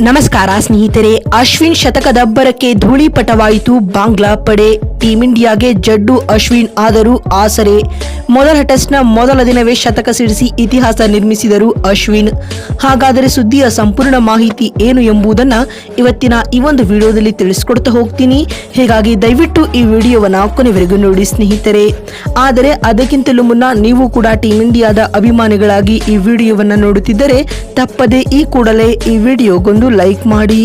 ನಮಸ್ಕಾರ ಸ್ನೇಹಿತರೆ ಅಶ್ವಿನ್ ಶತಕದಬ್ಬರಕ್ಕೆ ಧೂಳಿಪಟವಾಯಿತು ಬಾಂಗ್ಲಾ ಪಡೆ. ಟೀಂ ಇಂಡಿಯಾಗೆ ಜಡ್ಡು ಅಶ್ವಿನ್ ಆದರೂ ಆಸರೆ. ಮೊದಲ ಟೆಸ್ಟ್ನ ಮೊದಲ ದಿನವೇ ಶತಕ ಸಿಡಿಸಿ ಇತಿಹಾಸ ನಿರ್ಮಿಸಿದರು ಅಶ್ವಿನ್. ಹಾಗಾದರೆ ಸುದ್ದಿಯ ಸಂಪೂರ್ಣ ಮಾಹಿತಿ ಏನು ಎಂಬುದನ್ನು ಇವತ್ತಿನ ಈ ಒಂದು ವಿಡಿಯೋದಲ್ಲಿ ತಿಳಿಸಿಕೊಡ್ತಾ ಹೋಗ್ತೀನಿ. ಹೀಗಾಗಿ ದಯವಿಟ್ಟು ಈ ವಿಡಿಯೋವನ್ನು ಕೊನೆವರೆಗೂ ನೋಡಿ ಸ್ನೇಹಿತರೆ. ಆದರೆ ಅದಕ್ಕಿಂತಲೂ ಮುನ್ನ ನೀವು ಕೂಡ ಟೀಮ್ ಇಂಡಿಯಾದ ಅಭಿಮಾನಿಗಳಾಗಿ ಈ ವಿಡಿಯೋವನ್ನು ನೋಡುತ್ತಿದ್ದರೆ ತಪ್ಪದೆ ಈ ಕೂಡಲೇ ಈ ವಿಡಿಯೋಗೊಂದು ಲೈಕ್ ಮಾಡಿ.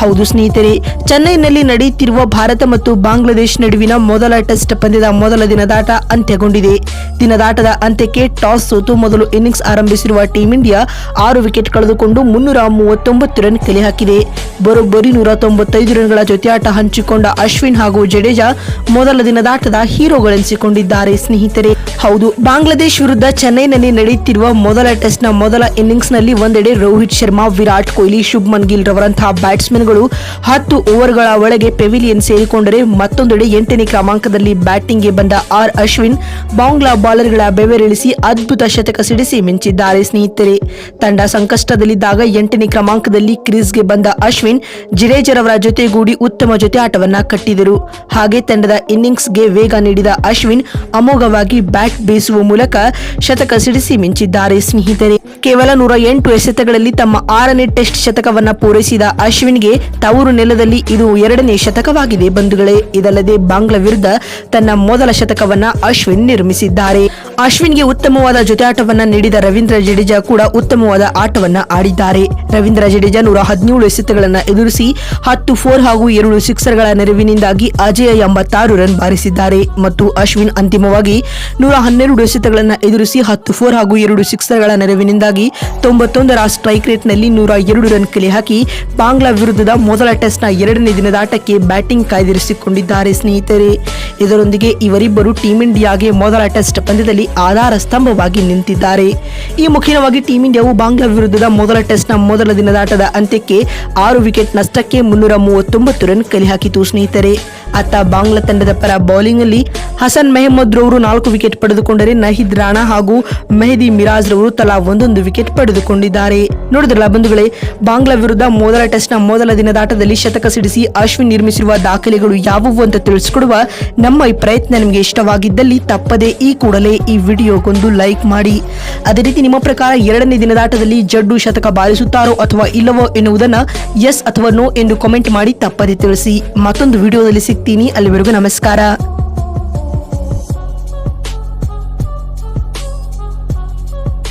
ಹೌದು ಸ್ನೇಹಿತರೆ, ಚೆನ್ನೈನಲ್ಲಿ ನಡೆಯುತ್ತಿರುವ ಭಾರತ ಮತ್ತು ಬಾಂಗ್ಲಾದೇಶ್ ನಡುವಿನ ಮೊದಲ ಟೆಸ್ಟ್ ಪಂದ್ಯದ ಮೊದಲ ದಿನದಾಟ ಅಂತ್ಯಗೊಂಡಿದೆ. ದಿನದಾಟದ ಅಂತ್ಯಕ್ಕೆ ಟಾಸ್ ಸೋತು ಮೊದಲು ಇನ್ನಿಂಗ್ಸ್ ಆರಂಭಿಸಿರುವ ಟೀಂ ಇಂಡಿಯಾ ಆರು ವಿಕೆಟ್ ಕಳೆದುಕೊಂಡು ಮುನ್ನೂರ ಮೂವತ್ತೊಂಬತ್ತು ರನ್ ಕಲೆ ಹಾಕಿದೆ. ಬರೋಬ್ಬರಿ ನೂರ ತೊಂಬತ್ತೈದು ರನ್ಗಳ ಜೊತೆಯಾಟ ಹಂಚಿಕೊಂಡ ಅಶ್ವಿನ್ ಹಾಗೂ ಜಡೇಜಾ ಮೊದಲ ದಿನದಾಟದ ಹೀರೋಗಳೆನಿಸಿಕೊಂಡಿದ್ದಾರೆ. ಸ್ನೇಹಿತರೆ, ಹೌದು, ಬಾಂಗ್ಲಾದೇಶ್ ವಿರುದ್ಧ ಚೆನ್ನೈನಲ್ಲಿ ನಡೆಯುತ್ತಿರುವ ಮೊದಲ ಟೆಸ್ಟ್ನ ಮೊದಲ ಇನ್ನಿಂಗ್ಸ್ನಲ್ಲಿ ಒಂದೆಡೆ ರೋಹಿತ್ ಶರ್ಮಾ, ವಿರಾಟ್ ಕೊಹ್ಲಿ, ಶುಭ್ಮನ್ ಗಿಲ್ ರವರಂತಹ ಬ್ಯಾಟ್ಸ್ಮನ್ಗಳು ಹತ್ತು ಓವರ್ಗಳ ಒಳಗೆ ಪೆವಿಲಿಯನ್ ಸೇರಿಕೊಂಡರೆ ಮತ್ತೊಂದೆಡೆ ಎಂಟನೇ ಕ್ರಮಾಂಕದಲ್ಲಿ ಬ್ಯಾಟಿಂಗ್ಗೆ ಬಂದ ಆರ್ ಅಶ್ವಿನ್ ಬಾಂಗ್ಲಾ ಬಾಲರ್ಗಳ ಬೆವರಿಳಿಸಿ ಅದ್ಭುತ ಶತಕ ಸಿಡಿಸಿ ಮಿಂಚಿದ್ದಾರೆ. ಸ್ನೇಹಿತರೆ, ತಂಡ ಸಂಕಷ್ಟದಲ್ಲಿದ್ದಾಗ ಎಂಟನೇ ಕ್ರಮಾಂಕದಲ್ಲಿ ಕ್ರೀಸ್ಗೆ ಬಂದ ಅಶ್ವಿನ್ ಜಿಡೇಜರವರ ಜೊತೆಗೂಡಿ ಉತ್ತಮ ಜೊತೆ ಆಟವನ್ನ ಕಟ್ಟಿದರು. ಹಾಗೆ ತಂಡದ ಇನ್ನಿಂಗ್ಸ್ಗೆ ವೇಗ ನೀಡಿದ ಅಶ್ವಿನ್ ಅಮೋಘವಾಗಿ ಬ್ಯಾಟ್ ಬೀಸುವ ಮೂಲಕ ಶತಕ ಸಿಡಿಸಿ ಮಿಂಚಿದ್ದಾರೆ ಸ್ನೇಹಿತರೆ. ಕೇವಲ ನೂರ ಎಂಟು ಎಸೆತಗಳಲ್ಲಿ ತಮ್ಮ ಆರನೇ ಟೆಸ್ಟ್ ಶತಕವನ್ನ ಪೂರೈಸಿದ ಅಶ್ವಿನ್ಗೆ ತವರು ನೆಲದಲ್ಲಿ ಇದು ಎರಡನೇ ಶತಕವಾಗಿದೆ ಬಂಧುಗಳೇ. ಇದಲ್ಲದೆ ಬಾಂಗ್ಲಾ ವಿರುದ್ಧ ತನ್ನ ಮೊದಲ ಶತಕವನ್ನ ಅಶ್ವಿನ್ ನಿರ್ಮಿಸಿದ್ದಾರೆ. ಅಶ್ವಿನ್ಗೆ ಉತ್ತಮವಾದ ಜೊತೆಯಾಟವನ್ನ ನೀಡಿದ ರವೀಂದ್ರ ಜಡೇಜಾ ಕೂಡ ಉತ್ತಮವಾದ ಆಟವನ್ನ ಆಡಿದ್ದಾರೆ. ರವೀಂದ್ರ ಜಡೇಜಾ ನೂರ ಹದಿನೇಳು ಎಸೆತಗಳನ್ನ ಎದುರಿಸಿ ಹತ್ತು ಫೋರ್ ಹಾಗೂ ಎರಡು ಸಿಕ್ಸರ್ಗಳ ನೆರವಿನಿಂದಾಗಿ ಅಜಯ ಎಂಬತ್ತಾರು ರನ್ ಬಾರಿಸಿದ್ದಾರೆ. ಮತ್ತು ಅಶ್ವಿನ್ ಅಂತಿಮವಾಗಿ ನೂರ ಹನ್ನೆರಡು ಎಸೆತಗಳನ್ನು ಎದುರಿಸಿ ಹತ್ತು ಫೋರ್ ಹಾಗೂ ಎರಡು ಸಿಕ್ಸರ್ಗಳ ನೆರವಿನಿಂದಾಗಿ ತೊಂಬತ್ತೊಂದರ ಸ್ಟ್ರೈಕ್ ರೇಟ್ನಲ್ಲಿ ನೂರ ಎರಡು ರನ್ ಕಲೆ ಹಾಕಿ ಬಾಂಗ್ಲಾ ವಿರುದ್ಧದ ಮೊದಲ ಟೆಸ್ಟ್ನ ಎರಡನೇ ದಿನದ ಆಟಕ್ಕೆ ಬ್ಯಾಟಿಂಗ್ ಕಾಯ್ದಿರಿಸಿಕೊಂಡಿದ್ದಾರೆ ಸ್ನೇಹಿತರೆ. ಇದರೊಂದಿಗೆ ಇವರಿಬ್ಬರು ಟೀಂ ಇಂಡಿಯಾಗೆ ಮೊದಲ ಟೆಸ್ಟ್ ಪಂದ್ಯದಲ್ಲಿ ಆಧಾರ ಸ್ತಂಭವಾಗಿ ನಿಂತಿದ್ದಾರೆ. ಈ ಮುಖ್ಯವಾಗಿ ಟೀಂ ಇಂಡಿಯಾವು ಬಾಂಗ್ಲಾ ವಿರುದ್ಧದ ಮೊದಲ ಟೆಸ್ಟ್ನ ಮೊದಲ ದಿನದಾಟದ ಅಂತ್ಯಕ್ಕೆ ಆರು ವಿಕೆಟ್ ನಷ್ಟಕ್ಕೆ ಮುನ್ನೂರ ಮೂವತ್ತೊಂಬತ್ತು ರನ್ ಕಲೆ ಹಾಕಿತು ಸ್ನೇಹಿತರೆ. ಅತ್ತ ಬಾಂಗ್ಲಾ ತಂಡದ ಪರ ಬೌಲಿಂಗ್ ಅಲ್ಲಿ ಹಸನ್ ಮೆಹಮ್ಮದ್ ರವರು ನಾಲ್ಕು ವಿಕೆಟ್ ಪಡೆದುಕೊಂಡರೆ ನಹಿದ್ ರಾಣಾ ಹಾಗೂ ಮೆಹದಿ ಮಿರಾಜ್ ರವರು ತಲಾ ಒಂದೊಂದು ವಿಕೆಟ್ ಪಡೆದುಕೊಂಡಿದ್ದಾರೆ. ನೋಡಿದ್ರಲ್ಲ ಬಂಧುಗಳೇ, ಬಾಂಗ್ಲಾ ವಿರುದ್ಧ ಮೊದಲ ಟೆಸ್ಟ್ನ ಮೊದಲ ದಿನದಾಟದಲ್ಲಿ ಶತಕ ಸಿಡಿಸಿ ಅಶ್ವಿನ್ ನಿರ್ಮಿಸಿರುವ ದಾಖಲೆಗಳು ಯಾವುವು ಅಂತ ತಿಳಿಸಿಕೊಡುವ ನಮ್ಮ ಈ ಪ್ರಯತ್ನ ನಿಮಗೆ ಇಷ್ಟವಾಗಿದ್ದಲ್ಲಿ ತಪ್ಪದೆ ಈ ಕೂಡಲೇ ಈ ವಿಡಿಯೋಗೊಂದು ಲೈಕ್ ಮಾಡಿ. ಅದೇ ರೀತಿ ನಿಮ್ಮ ಪ್ರಕಾರ ಎರಡನೇ ದಿನದಾಟದಲ್ಲಿ ಜಡ್ಡು ಶತಕ ಬಾರಿಸುತ್ತಾರೋ ಅಥವಾ ಇಲ್ಲವೋ ಎನ್ನುವುದನ್ನು ಎಸ್ ಅಥವಾ ನೋ ಎಂದು ಕಾಮೆಂಟ್ ಮಾಡಿ ತಪ್ಪದೆ ತಿಳಿಸಿ. ಮತ್ತೊಂದು ವಿಡಿಯೋದಲ್ಲಿ ಸಿಗ್ತೀನಿ ಅಲ್ಲಿವರೆಗೂ ನಮಸ್ಕಾರ.